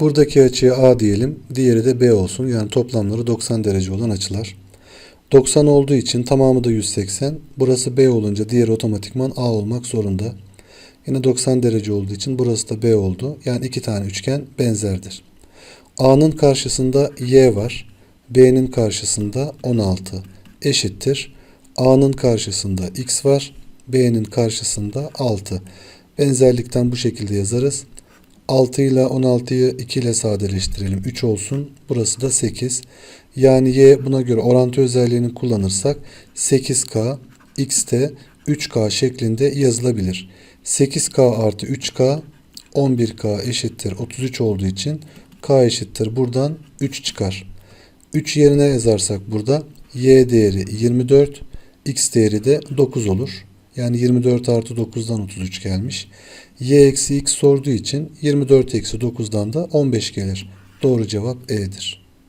Buradaki açıya A diyelim. Diğeri de B olsun. Yani toplamları 90 derece olan açılar. 90 olduğu için tamamı da 180. Burası B olunca diğeri otomatikman A olmak zorunda. Yine 90 derece olduğu için burası da B oldu. Yani iki tane üçgen benzerdir. A'nın karşısında Y var. B'nin karşısında 16 eşittir. A'nın karşısında X var. B'nin karşısında 6. Benzerlikten bu şekilde yazarız. 6 ile 16'yı 2 ile sadeleştirelim. 3 olsun. Burası da 8. Yani y buna göre orantı özelliğini kullanırsak 8k x de 3k şeklinde yazılabilir. 8k artı 3k 11k eşittir 33 olduğu için k eşittir buradan 3 çıkar. 3 yerine yazarsak burada y değeri 24 x değeri de 9 olur. Yani 24 artı 9'dan 33 gelmiş. y eksi x sorduğu için 24 eksi 9'dan da 15 gelir. Doğru cevap E'dir.